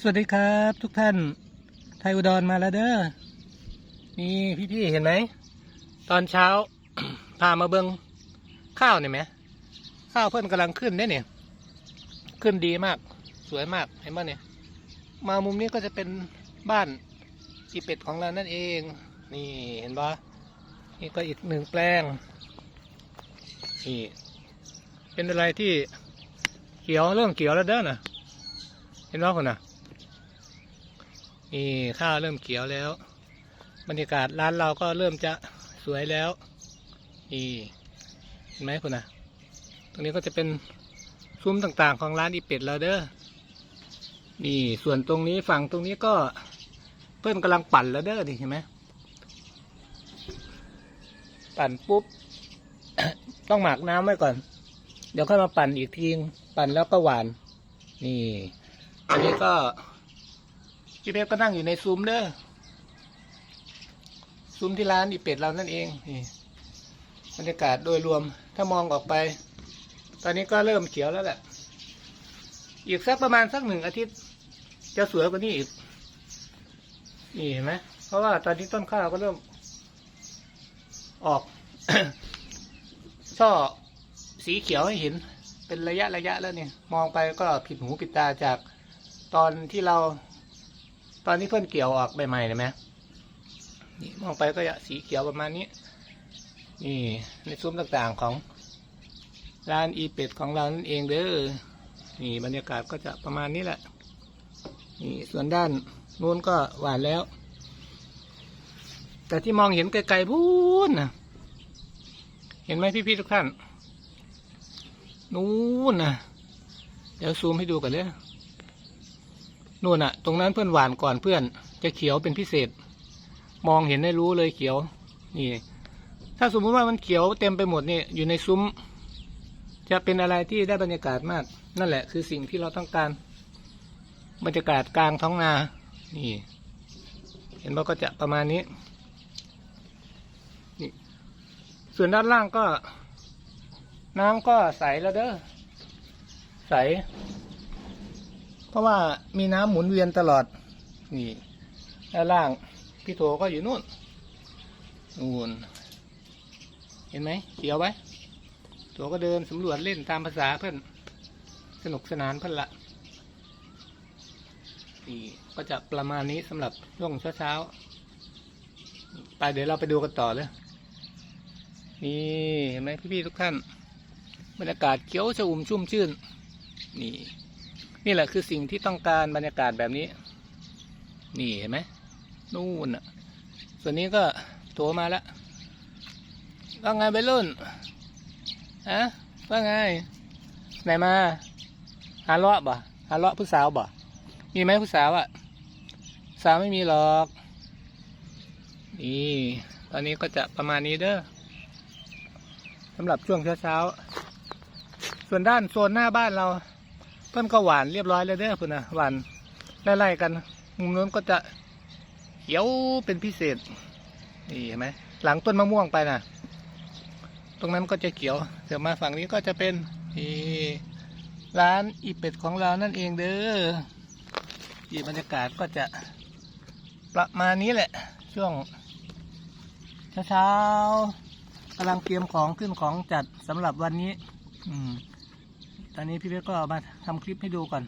สวัสดีครับทุกท่าน ไทยอุดรมาแล้วเด้อนี่พี่ๆเห็นไหม ตอนเช้า พามาเบิงข้าวเนี่ยไหม ข้าวเพิ่นกำลังขึ้นได้เนี่ย ขึ้นดีมาก สวยมากเห็นไหมเนี่ย มามุมนี้ก็จะเป็นบ้านอีเป็ดของเรานั่นเอง นี่เห็นปะนี่ก็อีกหนึ่งแปลง นี่เป็นอะไรที่เขียวเริ่มเขียวแล้วเด้อนะเห็นว่าคนน่ะ นี่ข้าวเริ่มเขียวแล้ว บรรยากาศร้านเราก็เริ่มจะสวยแล้วนี่เห็นไหมคุณนะตรงนี้ก็จะเป็นซุ้มต่างๆ ของร้านอีเป็ดเราเด้อนี่ส่วนตรงนี้ฝั่งตรงนี้ก็เพื่อนกำลังปั่นแล้วเด้อดิเห็นไหมปั่นปุ๊บ ต้องหมักน้ำไว้ก่อน เดี๋ยวค่อยมาปั่นอีกทีปั่นแล้วก็หวาน นี่ อันนี้ก็ พี่เพชรก็นั่งอยู่ในซุ้มเด้อซุ้มที่ร้านอีเป็ดเรานั่นเองนี่บรรยากาศโดยรวมถ้ามองออกไป ตอนนี้ก็เริ่มเขียวแล้วแหละ อีกสักประมาณสักหนึ่งอาทิตย์ จะสวยกว่านี้อีกนี่เห็นไหมเพราะว่าตอนนี้ต้นข้าวก็เริ่ม ออกช่อสีเขียวให้เห็น เป็นระยะระยะแล้วเนี่ย มองไปก็ผิดหูผิดตาจากตอนที่เรา ตอนที่เพื่อนเกี่ยวออกใบใหม่เลยไหมนี่มองไปก็จะสีเขียวประมาณนี้ นี่ในซุ้มต่างๆของร้านอีเป็ดของเรานั่นเองเด้อ นี่บรรยากาศก็จะประมาณนี้แหละ นี่ส่วนด้านนู้นก็หวานแล้ว แต่ที่มองเห็นไกลๆพูนนะเห็นไหมพี่ๆทุกท่าน นู้นนะเดี๋ยวซูมให้ดูกันเลย นู่นน่ะตรงนั้นเพื่อนหวานก่อนเพื่อน จะเขียวเป็นพิเศษ มองเห็นได้รู้เลยเขียว นี่ ถ้าสมมติว่ามันเขียวเต็มไปหมดนี่อยู่ในซุ้ม จะเป็นอะไรที่ได้บรรยากาศมาก นั่นแหละ คือสิ่งที่เราต้องการ บรรยากาศกลางท้องนา นี่ เห็นว่าก็จะประมาณนี้ นี่ ส่วนด้านล่างก็ น้ำก็ใสแล้วเด้อใส เพราะว่ามีน้ำหมุนเวียนตลอด นี่ด้านล่างพี่โถก็อยู่นู่นนู่นเห็นไหมเขียวไว้ตัวก็เดินสำรวจเล่นตามภาษาเพื่อนสนุกสนานเพื่อนละนี่ก็จะประมาณนี้สำหรับช่วงเช้าๆไปเดี๋ยวเราไปดูกันต่อเลยนี่เห็นไหมพี่ๆทุกท่านบรรยากาศเขียวชอุ่มชุ่มชื่น นี่ นี่แหละคือสิ่งที่ต้องการบรรยากาศแบบนี้ นี่เห็นไหมนู่นอะ ส่วนนี้ก็โถมาแล้วว่าไงไปรุ่นฮะว่าไง ไหนมา หาเลาะบ่หาเลาะผู้สาวบ่ มีไหมผู้สาวอะ สาวไม่มีหรอก นี่ ตอนนี้ก็จะประมาณนี้เด้อสำหรับช่วงเช้าๆส่วนด้านโซนหน้าบ้านเรา เพิ่นก็หวานเรียบร้อยแล้วเด้อพุ่นนะหวานไล่ๆกันมุมนู้นก็จะเขียวเป็นพิเศษนี่เห็นไหมหลังต้นมะม่วงไปนะตรงนั้นก็จะเขียวเดี๋ยวมาฝั่งนี้ก็จะเป็นนี่ร้านอีเป็ดของเรานั่นเองเด้อที่บรรยากาศก็จะประมาณนี้แหละ ช่วงเช้าๆกำลังเตรียมของขึ้นของจัดสำหรับวันนี้ อืม อนนี้พี่เพชรก็มาทำคลิปให้ดูก่อน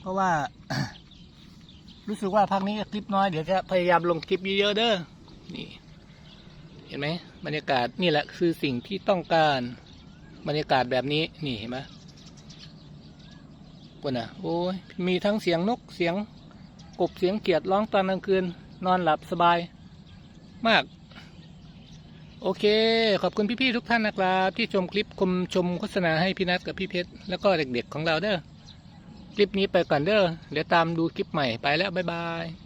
เพราะว่า รู้สึกว่าพักนี้คลิปน้อยเดี๋ยวจะพยายามลงคลิปเยอะๆเด้อนี่เห็นไหมบรรยากาศนี่แหละคือสิ่งที่ต้องการบรรยากาศแบบนี้นี่เห็นไหมกน่ะโอ้ยมีทั้งเสียงนกเสียงกบเสียงเกียดร้องตอนกลางคืน นอนหลับสบาย มาก โอเค ขอบคุณพี่ๆทุกท่านนะครับ ที่ชมคลิปคมชมโฆษณาให้พี่นัทกับพี่เพชรแล้วก็เด็กๆของเราเด้อคลิปนี้ไปก่อนเด้อเดี๋ยวตามดูคลิปใหม่ไปแล้วบ๊ายบาย